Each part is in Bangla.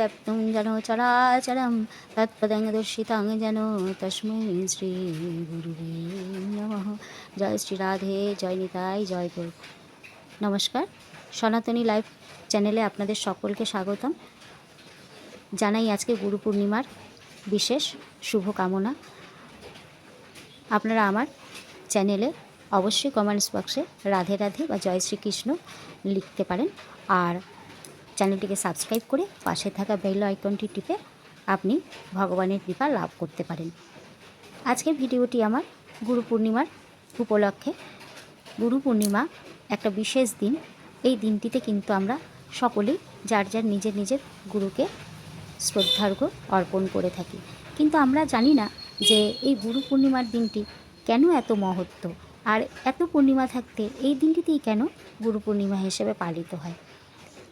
ব্যাপ্তুং যেন চরাচরম তৎপদং দর্শিতাং যেন তস্मै শ্রী গুরুবে নমঃ জয় শ্রী রাধে জয় নিতাই জয় গৌর নমস্কার সনাতনী লাইভ চ্যানেলে আপনাদের সকলকে স্বাগতম। জানাই আজকে গুরু পূর্ণিমার বিশেষ শুভ কামনা আপনারা আমার চ্যানেলে অবশ্যই কমেন্টস বক্সে রাধে রাধে বা জয় শ্রীকৃষ্ণ লিখতে পারেন। আর চ্যানেলটিকে সাবস্ক্রাইব করে পাশে থাকা বেল আইকনটি টিপে আপনি ভগবানের কৃপা লাভ করতে পারেন। আজকের ভিডিওটি আমার গুরু পূর্ণিমার উপলক্ষে। গুরু পূর্ণিমা একটা বিশেষ দিন। এই দিনটিতে কিন্তু আমরা সকলেই যার যার নিজের নিজের গুরুকে শ্রদ্ধার্ঘ্য অর্পণ করে থাকি। কিন্তু আমরা জানি না যে এই গুরু পূর্ণিমার দিনটি কেন এত মহত্ব? আর এত পূর্ণিমা থাকতে এই দিনটিতেই কেন গুরু পূর্ণিমা হিসেবে পালিত হয়?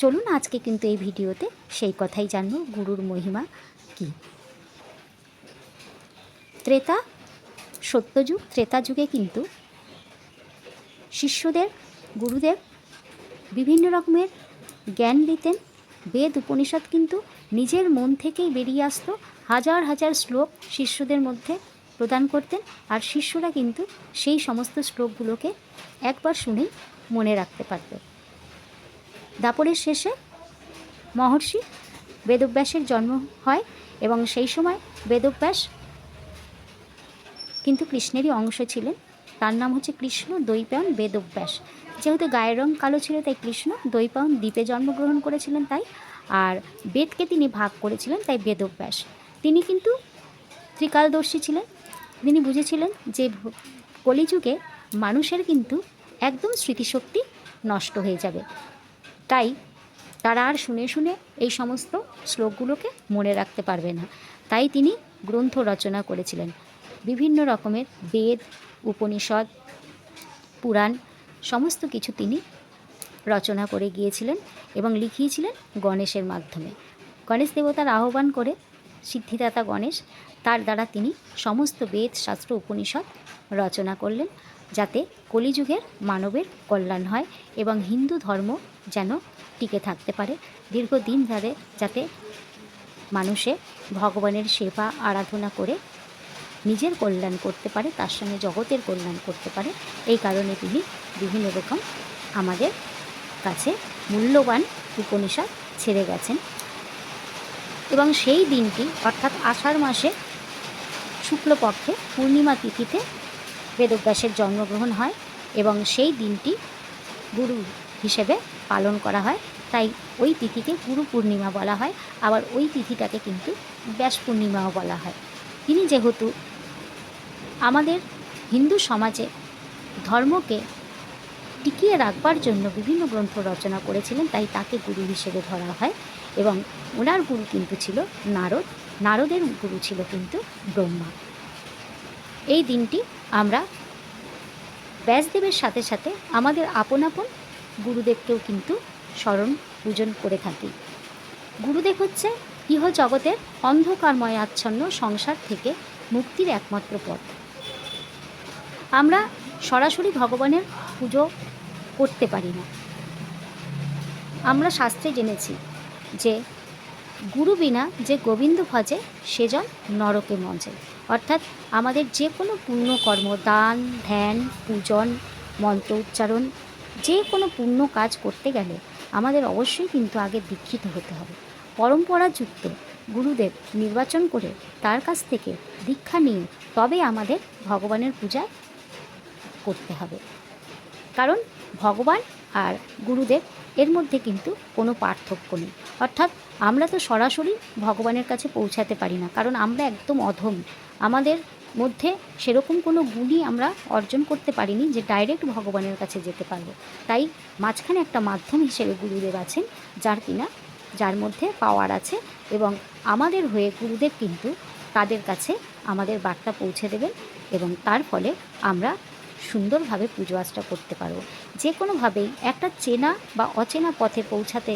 চলুন আজকে কিন্তু এই ভিডিওতে সেই কথাই জানব, গুরুর মহিমা কী? ত্রেতা, সত্যযুগ, ত্রেতা যুগে কিন্তু শিষ্যদের গুরুদেব বিভিন্ন রকমের জ্ঞান দিতেন। বেদ, উপনিষদ কিন্তু নিজের মন থেকেই বেরিয়ে আসতো। হাজার হাজার শ্লোক শিষ্যদের মধ্যে প্রদান করতেন আর শিষ্যরা কিন্তু সেই সমস্ত শ্লোকগুলোকে একবার শুনেই মনে রাখতে পারত। দাপরের শেষে মহর্ষি বেদব্যাসের জন্ম হয় এবং সেই সময় বেদব্যাস কিন্তু কৃষ্ণেরই অংশ ছিলেন। তার নাম হচ্ছে কৃষ্ণ দৈপায়ন বেদব্যাস। যেহেতু গায়ের রং কালো ছিল, তাই কৃষ্ণ দৈপায়ন দ্বীপে জন্মগ্রহণ করেছিলেন তাই, আর বেদকে তিনি ভাগ করেছিলেন তাই বেদব্যাস। তিনি কিন্তু ত্রিকালদর্শী ছিলেন। তিনি বুঝেছিলেন যে কলিযুগে মানুষের কিন্তু একদম স্মৃতিশক্তি নষ্ট হয়ে যাবে। তাই তারা আর শুনে শুনে এই সমস্ত শ্লোকগুলোকে মনে রাখতে পারবে না। তাই তিনি গ্রন্থ রচনা করেছিলেন। বিভিন্ন রকমের বেদ, উপনিষদ, পুরাণ সমস্ত কিছু তিনি রচনা করে গিয়েছিলেন এবং লিখিয়েছিলেন গণেশের মাধ্যমে। গণেশ দেবতার আহ্বান করে সিদ্ধিদাতা গণেশ তার দ্বারা তিনি সমস্ত বেদ, শাস্ত্র, উপনিষদ রচনা করলেন। যাতে কলিযুগের মানবের কল্যাণ হয় এবং হিন্দু ধর্ম যেন টিকে থাকতে পারে। দীর্ঘদিন ধরে যাতে মানুষে ভগবানের সেবা আরাধনা করে নিজের কল্যাণ করতে পারে, তার সঙ্গে জগতের কল্যাণ করতে পারে, এই কারণে তিনি বিভিন্ন রকম আমাদের কাছে মূল্যবান উপনিষদ ছেড়ে গেছেন। এবং সেই দিনটি, অর্থাৎ আষাঢ় মাসে শুক্লপক্ষে পূর্ণিমা তিথিতে বেদব্যাসের জন্মগ্রহণ হয় এবং সেই দিনটি গুরু হিসেবে পালন করা হয়। তাই ওই তিথিকে গুরু পূর্ণিমা বলা হয়। আবার ওই তিথিটাকে কিন্তু ব্যাস পূর্ণিমাও বলা হয়। তিনি যেহেতু আমাদের হিন্দু সমাজে ধর্মকে টিকিয়ে রাখবার জন্য বিভিন্ন গ্রন্থ রচনা করেছিলেন, তাই তাকে গুরু হিসেবে ধরা হয় এবং ওনার গুরু কিন্তু ছিল নারদ। নারদের গুরু ছিল কিন্তু ব্রহ্মা। এই দিনটি আমরা ব্যাসদেবের সাথে সাথে আমাদের আপন আপন গুরুদেবকেও কিন্তু স্মরণ পূজন করে থাকি। গুরুদেব হচ্ছে ইহ জগতের অন্ধকারময় আচ্ছন্ন সংসার থেকে মুক্তির একমাত্র পথ। আমরা সরাসরি ভগবানের পুজো করতে পারি না। আমরা শাস্ত্রে জেনেছি যে গুরু বিনা যে গোবিন্দ ভজে সেজন নরকে মজে। অর্থাৎ আমাদের যে কোনো পুণ্যকর্ম, দান, ধ্যান, পূজন, মন্ত্র উচ্চারণ, যে কোনো পুণ্য কাজ করতে গেলে আমাদের অবশ্যই কিন্তু আগে দীক্ষিত হতে হবে। পরম্পরাযুক্ত গুরুদেব নির্বাচন করে তার কাছ থেকে দীক্ষা নিয়ে তবে আমাদের ভগবানের পূজায় করতে হবে। কারণ ভগবান আর গুরুদেব এর মধ্যে কিন্তু কোনো পার্থক্য নেই। অর্থাৎ আমরা তো সরাসরি ভগবানের কাছে পৌঁছাতে পারি না, কারণ আমরা একদম অধম। আমাদের মধ্যে সেরকম কোনো গুণই আমরা অর্জন করতে পারিনি যে ডাইরেক্ট ভগবানের কাছে যেতে পারব। তাই মাঝখানে একটা মাধ্যম হিসেবে গুরুদেব আছেন, যার কিনা, যার মধ্যে পাওয়ার আছে এবং আমাদের হয়ে গুরুদেব কিন্তু তাদের কাছে আমাদের বার্তা পৌঁছে দেবেন এবং তার ফলে আমরা সুন্দরভাবে পুজো আচটা করতে পারব। যে কোনোভাবেই একটা চেনা বা অচেনা পথে পৌঁছাতে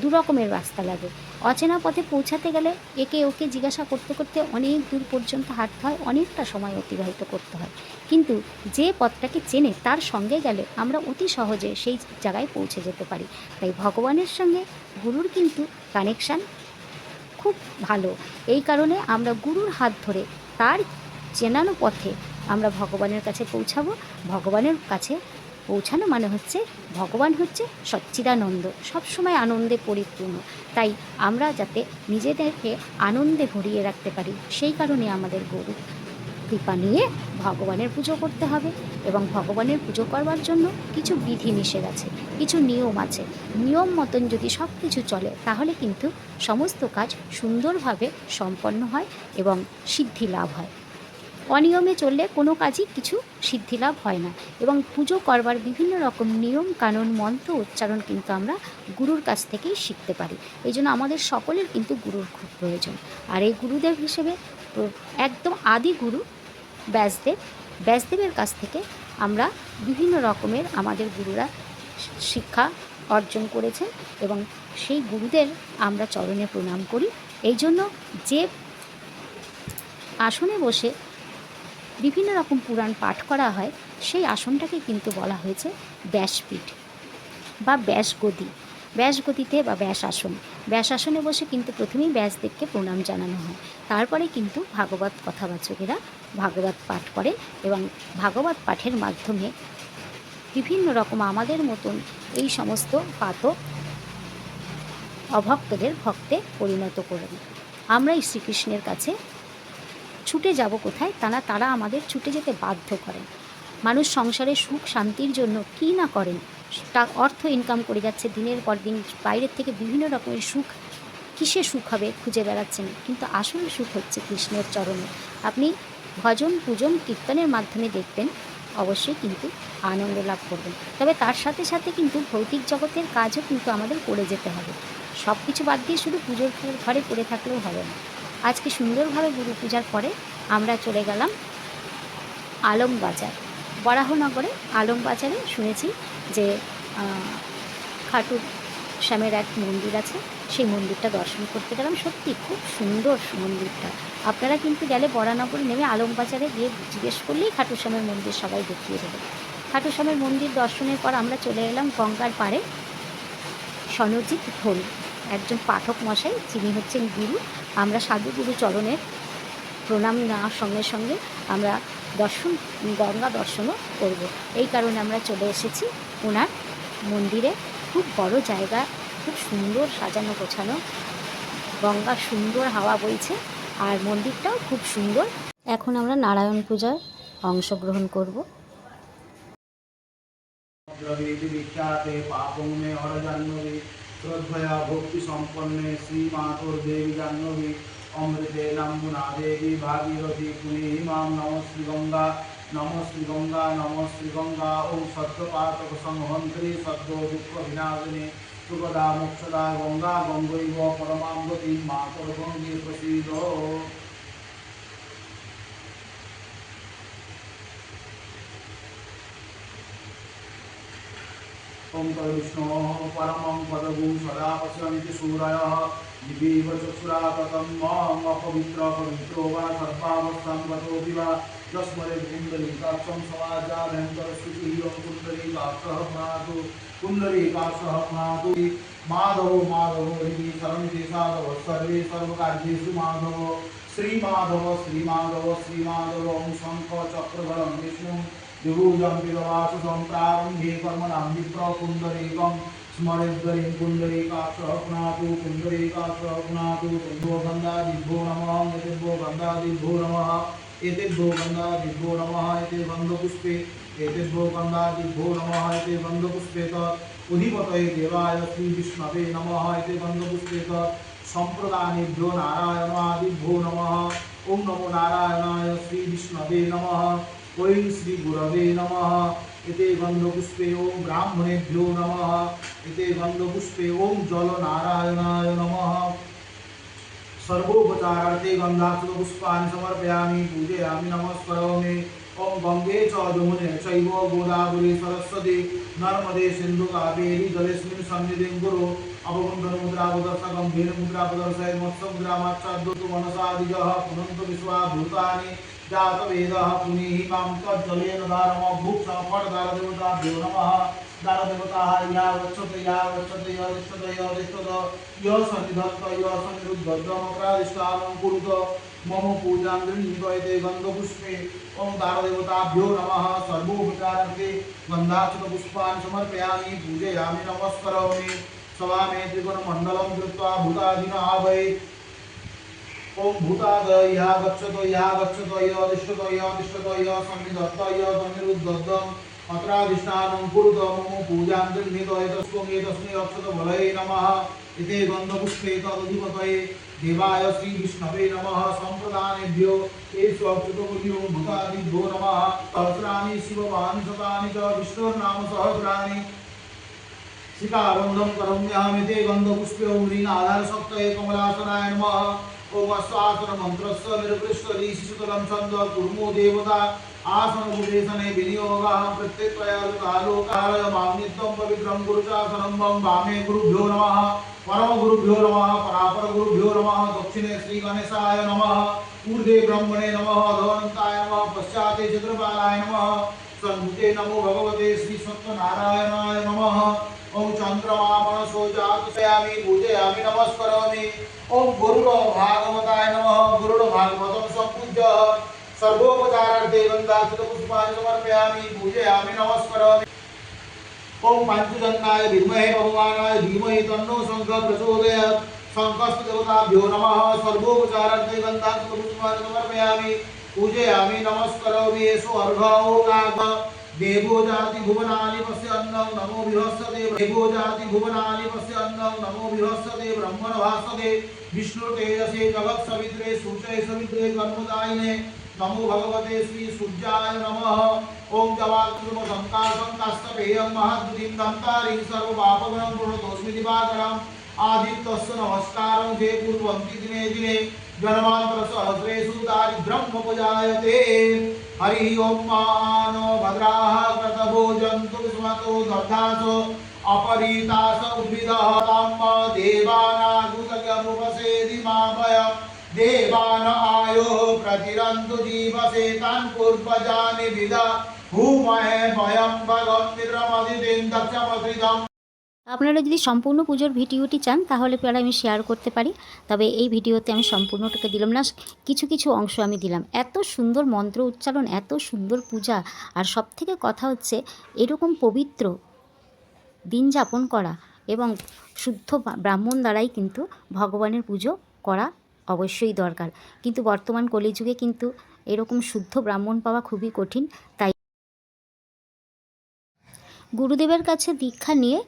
দু রকমের রাস্তা লাগে। অচেনা পথে পৌঁছাতে গেলে একে ওকে জিজ্ঞাসা করতে করতে অনেক দূর পর্যন্ত হাঁটতে হয়, অনেকটা সময় অতিবাহিত করতে হয়। কিন্তু যে পথটাকে চেনে তার সঙ্গে গেলে আমরা অতি সহজে সেই জায়গায় পৌঁছে যেতে পারি। তাই ভগবানের সঙ্গে গুরুর কিন্তু কানেকশান খুব ভালো। এই কারণে আমরা গুরুর হাত ধরে তার চেনানো পথে আমরা ভগবানের কাছে পৌঁছাবো, ভগবানের কাছে পৌঁছানো মানে হচ্ছে ভগবান হচ্ছে সচ্চিদানন্দ, সবসময় আনন্দে পরিপূর্ণ। তাই আমরা যাতে নিজেদেরকে আনন্দে ভরিয়ে রাখতে পারি, সেই কারণে আমাদের গরু কৃপা নিয়ে ভগবানের পুজো করতে হবে এবং ভগবানের পুজো করবার জন্য কিছু বিধি নিষেধ আছে, কিছু নিয়ম আছে। নিয়ম মতন যদি সব কিছু চলে, তাহলে কিন্তু সমস্ত কাজ সুন্দরভাবে সম্পন্ন হয় এবং সিদ্ধি লাভ হয়। অনিয়মে চললে কোনো কাজই কিছু সিদ্ধি লাভ হয় না। এবং পুজো করবার বিভিন্ন রকম নিয়ম, কানুন, মন্ত্র উচ্চারণ কিন্তু আমরা গুরুর কাছ থেকেই শিখতে পারি। এই জন্য আমাদের সকলের কিন্তু গুরুর খুব প্রয়োজন। আর এই গুরুদেব হিসেবে একদম আদি গুরু ব্যাসদেব, ব্যাসদেবের কাছ থেকে আমরা বিভিন্ন রকমের আমাদের গুরুরা শিক্ষা অর্জন করেছেন এবং সেই গুরুদের আমরা চরণে প্রণাম করি। এই জন্য যে আসনে বসে বিভিন্ন রকম পুরাণ পাঠ করা হয়, সেই আসনটাকে কিন্তু বলা হয়েছে ব্যাসপীঠ বা ব্যাসগদি। ব্যাসগতিতে বা ব্যাস আসন ব্যাস আসনে বসে কিন্তু প্রথমেই ব্যাসদেবকে প্রণাম জানানো হয়। তারপরে কিন্তু ভাগবত কথাবাচকেরা ভাগবত পাঠ করে এবং ভাগবত পাঠের মাধ্যমে বিভিন্ন রকম আমাদের মতন এই সমস্ত পাতক অভক্তদের ভক্তে পরিণত করেন। আমরা এই শ্রীকৃষ্ণের কাছে ছুটে যাব কোথায়? তারা তারা আমাদের ছুটে যেতে বাধ্য করেন। মানুষ সংসারে সুখ শান্তির জন্য কী না করেন তা অর্থ ইনকাম করে যাচ্ছে, দিনের পর দিন বাইরের থেকে বিভিন্ন রকমের সুখ, কিসে সুখ হবে খুঁজে বেড়াচ্ছেন? কিন্তু আসল সুখ হচ্ছে কৃষ্ণের চরণে। আপনি ভজন, পূজন, কীর্তনের মাধ্যমে দেখবেন, অবশ্যই কিন্তু আনন্দ লাভ করবেন। তবে তার সাথে সাথে কিন্তু ভৌতিক জগতের কাজও কিন্তু আমাদের করে যেতে হবে। সব কিছু বাদ দিয়ে শুধু পুজোর ঘরে পড়ে থাকলেও হবে না। আজকে সুন্দরভাবে গুরু পূজার পরে আমরা চলে গেলাম আলমবাজার বরাহনগরে আলমবাজারে শুনেছি যে খাটু শ্যামের এক মন্দির আছে। সেই মন্দিরটা দর্শন করতে গেলাম। সত্যি খুব সুন্দর মন্দিরটা। আপনারা কিন্তু গেলে বরানগরে নেমে আলমবাজারে গিয়ে জিজ্ঞেস করলেই খাটু শ্যামের মন্দির সবাই দেখিয়ে দেবে। খাটু শ্যামের মন্দির দর্শনের পর আমরা চলে এলাম গঙ্গার পাড়ে সনজিৎ ধোল একজন পাঠক মশাই, যিনি হচ্ছেন গুরু। আমরা সাধু গুরু চরণের প্রণাম নেওয়ার সঙ্গে সঙ্গে আমরা দর্শন, গঙ্গা দর্শনও করব। এই কারণে আমরা চলে এসেছি ওনার মন্দিরে। খুব বড় জায়গা, খুব সুন্দর সাজানো গোছানো। গঙ্গা সুন্দর হাওয়া বইছে আর মন্দিরটাও খুব সুন্দর। এখন আমরা নারায়ণ পূজায় অংশগ্রহণ করব। শ্রদ্ধয়া ভক্তি সম্পন্নে শ্রী মাথুর দেবী জাহ্নবী অমৃতে নাম্বুনা দেবী ভাগীরথী কুলি ইমাম নম শ্রীগঙ্গা নম শ্রীগঙ্গা নম শ্রীগঙ্গা ওম সদ্যপাতক সংহন্ত্রী সদ্য দুঃখ বিনাশিনী সুগদা মোক্ষদা গঙ্গা গঙ্গৈব পরমাম্বতী মা করভঙ্গী প্রসীদ ओं कविष्णोः परम पदगुं सदा पश्यन्ति सूरय। दिवीव चक्षुरापतं माम् अपवित्र पवित्रो वा सर्पावस्थां गतोऽपि वा। तस्मरेन्द्रलीकाक्षं समाचारयन्तरस्तुतिः ओं कुन्दरीकाक्षः भ्रातु। कुन्दरीकाक्षः भ्रातु। माधवो माधवो हृदि सर्वमिति साधवः, सर्वे सर्वकार्येषु माधवो। श्रीमाधव श्रीमाधव श्रीमाधव ओं शङ्खचक्रधरं विष्णु। विभूजं विदवासुसं प्रारम्भे कर्मणां विप्रकुण्डरीकं स्मरेद्वरीं पुण्डरीकाक्षः पुनातु पुण्डरीकाक्षः पुनातु कुम्भो गन्धादिभ्यो नमः एतेभ्यो गन्धादिभ्यो नमः एतेभ्यो गन्धादिभ्यो नमः एते गन्धपुष्पे एतेभ्यो गन्धादिभ्यो नमः एते गन्धपुष्पे तत्। उधिपतये देवाय श्रीविष्णवे नमः एते गन्धपुष्पे तत्। सम्प्रदानेभ्यो नारायणादिभ्यो नमः। ॐ नमो नारायणाय श्रीविष्णवे नमः। ओं श्री नम। नमः इति ओं ब्राह्मणेभ्यो ब्राह्मणेभ्यो नमः। इति ओं जल जलनारायणाय नम। सर्वोपचाराते गन्धाक्षपुष्पाणि समर्पयामि, पूजयामि नमस्कार ॐ गङ्गे च यमुने चैव गोदावरी सरस्वती, नर्मदे सिन्धु कावेरी जलेस्मिन् सन्निधिं कुरु अवगुण्ठनमुद्रापदर्शकं भेनमुद्रापदर्शय मत्समुद्रामाच्छाद्योतु मनसादिजः, पुनन्तु विश्वा भूतानि जातवेदः पुनीः माँ तज्जलेन धारमभूक्षणफटदारदेवताभ्यो नमः। दारदेवताः या गच्छत या गच्छत, या तिष्ठत या तिष्ठत। य सन्निधत्त, य सन्निरुद्धमक्रादिष्टानं कुरुत। मम पूजां गृहीत्वैते गन्धपुष्पे। ॐ दारदेवताभ्यो नमः। सर्वोपचारार्थे गन्धाक्षतपुष्पान् समर्पयामि। पूजयामि नमस्करोमि। सवामे त्रिगुणमण्डलं कृत्वा भूतादिन आवै ॐ भूतादय, या गच्छत या गच्छत, य तिष्ठत य तिष्ठत य सन्निरुद्धम् अत्राधिष्ठानं कुरुत मम पूजां गृह्णीत एतस्त्वं एतस्मै अक्षतबलये नमः। इति गन्धपुष्पे तदधिपतये देवाय श्रीविष्णवे नमः, सम्प्रदानेभ्यो एषु अक्षतमुल्यो भूतादिभ्यो नमः। सहस्राणि शिववानि शतानि च विष्णुर्नाम सहस्राणि। शिखाबन्धं करोम्यहमिति गन्धपुष्पे ह्रीनाधारसप्तये कमलासनाय नमः। ॐ अश्वासनमन्त्रस्य निर्पृष्टलीशिशुतलं छन्द कुर्मो देवता। आसनमुदेशने विनियोगः प्रत्येकयालोकालय माग्नित्वं पवित्रं गुरुचासनं वामे गुरुभ्यो नमः। परमगुरुभ्यो नमः, परापरगुरुभ्यो नमः, दक्षिणे श्रीगणेशाय नमः, ऊर्ध्वे ब्रह्मणे नमः अधोऽनन्ताय नमः पश्चाते चन्द्रपालाय नमः, सन्मुखे नमो भगवते श्रीसत्यनारायणाय नमः। ॐ चन्द्रमापणसो जातयामि पूजयामि, नमस्करोमि। ॐ नमः गुरुड भागवतं सम्पूज्य। सर्वोपचारार्थे गन्धाक्षतपुष्पाणि समर्पयामि, पूजयामि, नमस्करोमि। ॐ पञ्चजन्याय विद्महे भगवानाय धीमहि तन्नो शङ्खः प्रचोदयात्। शङ्खस्तु देवताभ्यो नमः। सर्वोपचारार्थे गन्धाक्षतपुष्पाणि समर्पयामि। पूजयामि, नमस्करोमि। येषु अर्घो नाग। देवो जाति भुवनानि पश्यन्नं नमो विहस्यते। देवो जाति भुवनानि पश्यन्नं नमो विहस्यते। ब्रह्मण भास्यते विष्णुतेजसे जगत् सवित्रे सूचय सवित्रे कर्मदायिने। नमो भगवते श्री सूर्याय नमः। ओम जवात्म संकाशं कास्तपेयं महद्दुतिं दन्तारिं सर्वपापगणं प्रणतोऽस्मि दिवाकरम्। आदित्यस्य नमस्कारं जे कुर्वन्ति दिने दिने। जन्मान्तरसहस्रेषु दारिद्र्यमुपजायते हरिः ॐ मानो भद्राः कृतभो जन्तु विस्मतो दर्धास। अपरीतास उद्भिदः ताम देवानागुतगमुपसेदि मामयम् देवान आयो प्रतिरन्तु जीवसे तान् पूर्वजानि विदा भूमहे भयं भगं मित्रमदितिं दक्षमसृजम् আপনারা যদি সম্পূর্ণ পুজোর ভিডিওটি চান তাহলে পরে আমি শেয়ার করতে পারি তবে এই ভিডিওতে আমি সম্পূর্ণটাকে দিলাম না কিছু কিছু অংশ আমি দিলাম এত সুন্দর মন্ত্র উচ্চারণ এত সুন্দর পূজা আর সব থেকে কথা হচ্ছে এরকম পবিত্র দিন যাপন করা এবং শুদ্ধ বা- ব্রাহ্মণ দ্বারাই কিন্তু ভগবানের পুজো করা অবশ্যই দরকার। কিন্তু বর্তমান কলিযুগে কিন্তু এরকম শুদ্ধ ব্রাহ্মণ পাওয়া খুবই কঠিন, তাই গুরুদেবের কাছে দীক্ষা নিয়ে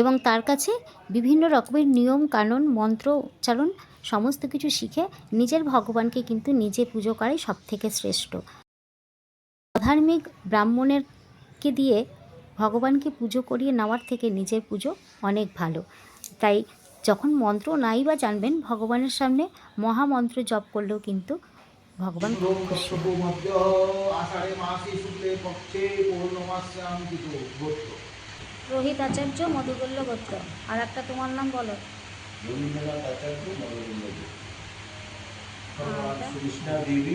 এবং তার কাছে বিভিন্ন রকমের নিয়ম, কানুন, মন্ত্র, উচ্চারণ সমস্ত কিছু শিখে নিজের ভগবানকে কিন্তু নিজে পুজো করাই সব থেকে শ্রেষ্ঠ। অধার্মিক ব্রাহ্মণেরকে দিয়ে ভগবানকে পুজো করিয়ে নেওয়ার থেকে নিজের পুজো অনেক ভালো, তাই যখন মন্ত্র নাই বা জানবেন ভগবানের সামনে মহামন্ত্র জপ করলেও কিন্তু ভগবান রোহিত আচার্য মধুগল্য গোত্র আর একটা তোমার নাম বলো। দেবী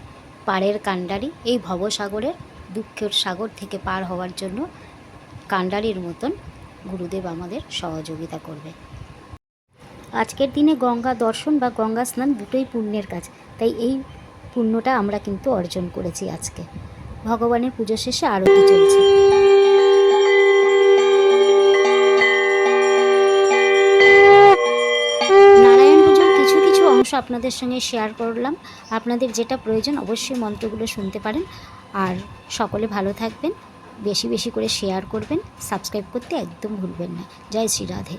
পাড়ের কাণ্ডারি, এই ভবসাগরের দুঃখের সাগর থেকে পার হওয়ার জন্য কাণ্ডারির মতন গুরুদেব আমাদের সহযোগিতা করবে। আজকের দিনে গঙ্গা দর্শন বা গঙ্গা স্নান দুটোই পুণ্যের কাজ, তাই এই পুণ্যটা আমরা কিন্তু অর্জন করেছি আজকে। ভগবানের পুজো শেষে আরতি চলছে। আপনাদের সঙ্গে শেয়ার করলাম। আপনাদের যেটা প্রয়োজন অবশ্যই মন্ত্রগুলো শুনতে পারেন। আর সকলে ভালো থাকবেন, বেশি বেশি করে শেয়ার করবেন সাবস্ক্রাইব করতে একদম ভুলবেন না। জয় শ্রী রাধে।